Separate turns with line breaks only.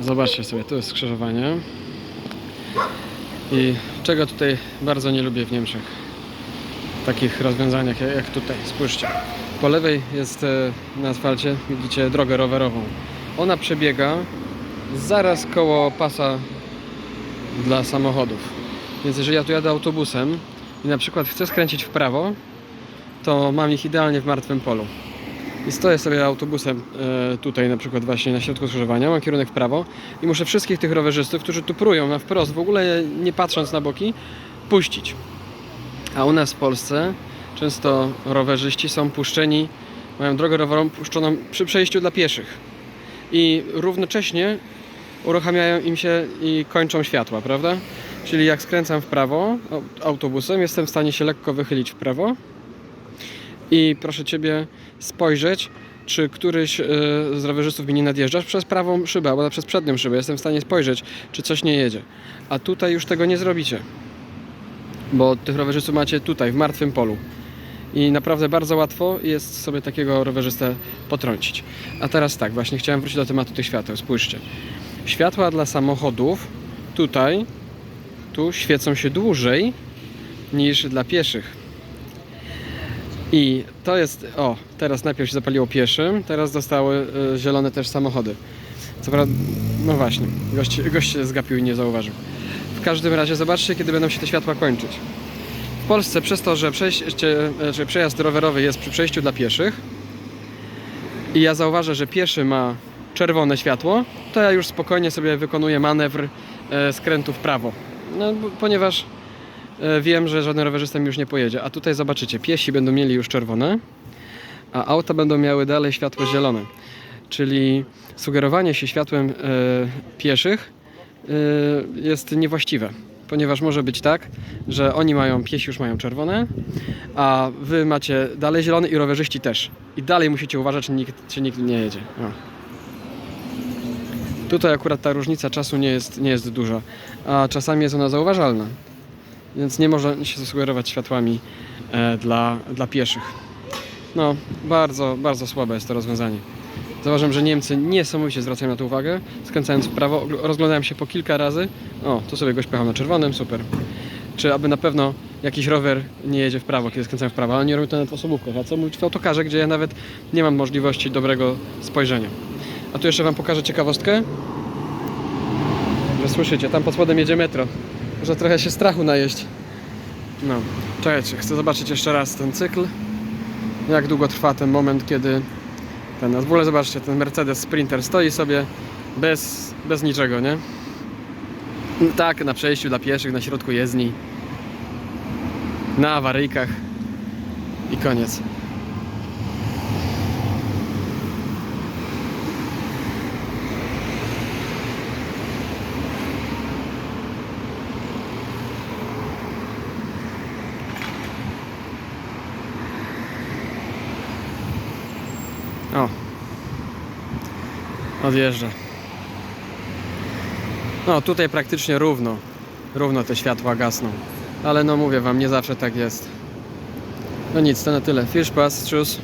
Zobaczcie sobie, tu jest skrzyżowanie. I czego tutaj bardzo nie lubię w Niemczech. Takich rozwiązaniach jak jak tutaj. Spójrzcie. Po lewej jest e, na asfalcie, widzicie, drogę rowerową. Ona przebiega zaraz koło pasa dla samochodów. Więc jeżeli ja tu jadę autobusem i na przykład chcę skręcić w prawo, to mam ich idealnie w martwym polu. I stoję sobie autobusem e, tutaj na przykład właśnie na środku skrzyżowania, mam kierunek w prawo i muszę wszystkich tych rowerzystów, którzy tu prują na wprost, w ogóle nie patrząc na boki, puścić. A u nas w Polsce często rowerzyści są puszczeni, mają drogę rowerową puszczoną przy przejściu dla pieszych. I równocześnie uruchamiają im się i kończą światła, prawda? Czyli jak skręcam w prawo au- autobusem, jestem w stanie się lekko wychylić w prawo i proszę Ciebie spojrzeć, czy któryś e, z rowerzystów mi nie nadjeżdża przez prawą szybę albo przez przednią szybę. Jestem w stanie spojrzeć, czy coś nie jedzie. A tutaj już tego nie zrobicie, bo tych rowerzystów macie tutaj, w martwym polu. I naprawdę bardzo łatwo jest sobie takiego rowerzystę potrącić. A teraz tak, właśnie chciałem wrócić do tematu tych świateł. Spójrzcie. Światła dla samochodów tutaj, tu świecą się dłużej niż dla pieszych. I to jest, o, teraz najpierw się zapaliło pieszym, teraz dostały y, zielone też samochody. Co prawda, no właśnie, gość, gość się zgapił i nie zauważył. W każdym razie zobaczcie, kiedy będą się te światła kończyć. W Polsce przez to, że, przejście, e, przejazd rowerowy jest przy przejściu dla pieszych i ja zauważę, że pieszy ma czerwone światło, to ja już spokojnie sobie wykonuję manewr e, skrętu w prawo. No, ponieważ wiem, że żaden rowerzysta mi już nie pojedzie. A tutaj zobaczycie, piesi będą mieli już czerwone, a auta będą miały dalej światło zielone. Czyli sugerowanie się światłem e, pieszych e, jest niewłaściwe. Ponieważ może być tak, że oni mają, piesi już mają czerwone, a wy macie dalej zielony i rowerzyści też. I dalej musicie uważać, czy nikt, czy nikt nie jedzie. O. Tutaj akurat ta różnica czasu nie jest, nie jest duża, a czasami jest ona zauważalna. Więc nie można się zasugerować światłami e, dla, dla pieszych. No, bardzo, bardzo słabe jest to rozwiązanie. Zauważam, że Niemcy niesamowicie zwracają na to uwagę. Skręcając w prawo, rozglądałem się po kilka razy. O, tu sobie goś pojechał na czerwonym, super. Czy aby na pewno jakiś rower nie jedzie w prawo, kiedy skręcam w prawo, ale nie robię to nawet w osobówkach. A co mówić w autokarze, gdzie ja nawet nie mam możliwości dobrego spojrzenia. A tu jeszcze Wam pokażę ciekawostkę. Że słyszycie, tam pod spodem jedzie metro. Może trochę się strachu najeść. No, czekajcie, chcę zobaczyć jeszcze raz ten cykl. Jak długo trwa ten moment, kiedy ten, w ogóle zobaczcie, ten Mercedes Sprinter stoi sobie bez, bez niczego, nie? Tak, na przejściu dla pieszych, na środku jezdni. Na awaryjkach. I koniec. O. Odjeżdża. No, tutaj praktycznie równo. Równo te światła gasną. Ale no mówię wam, nie zawsze tak jest. No nic, to na tyle. Fish pass, tschüss.